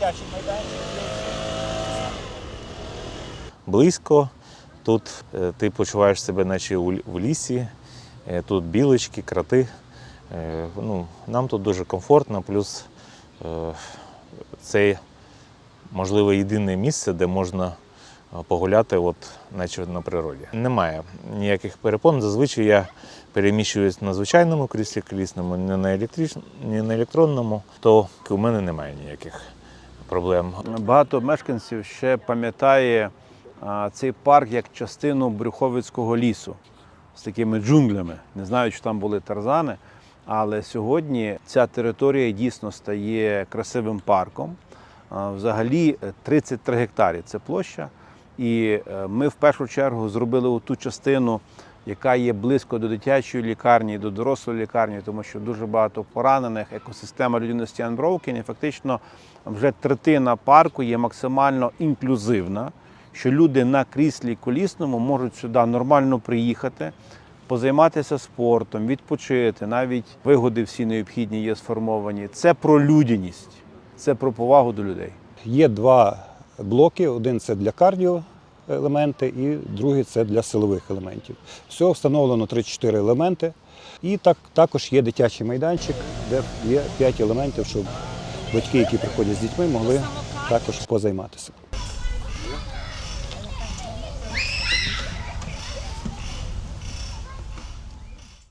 дитячий майданчик. близько. Тут е, ти почуваєш себе, наче в лісі. Е, Тут білочки, кроти. Е, Ну, нам тут дуже комфортно, плюс це, можливо, єдине місце, де можна погуляти, от, наче на природі. Немає ніяких перепон. Зазвичай я переміщуюсь на звичайному кріслі колісному, не на, електрич... не на електронному, то у мене немає ніяких проблем. Багато мешканців ще пам'ятає цей парк як частину Брюховицького лісу з такими джунглями. Не знаю, чи там були тарзани, але сьогодні ця територія дійсно стає красивим парком. Взагалі е, 33 гектарі це площа. І е, ми в першу чергу зробили ту частину, яка є близько до дитячої лікарні, до дорослої лікарні, тому що дуже багато поранених, екосистема людяності Unbroken, і фактично вже третина парку є максимально інклюзивна, що люди на кріслі колісному можуть сюди нормально приїхати, позайматися спортом, відпочити, навіть вигоди всі необхідні є сформовані. Це про людяність, це про повагу до людей. Є два блоки: один це для кардіо елементи, і другий це для силових елементів. Всього встановлено 34 елементи. І так, також є дитячий майданчик, де є 5 елементів, щоб батьки, які приходять з дітьми, могли також позайматися.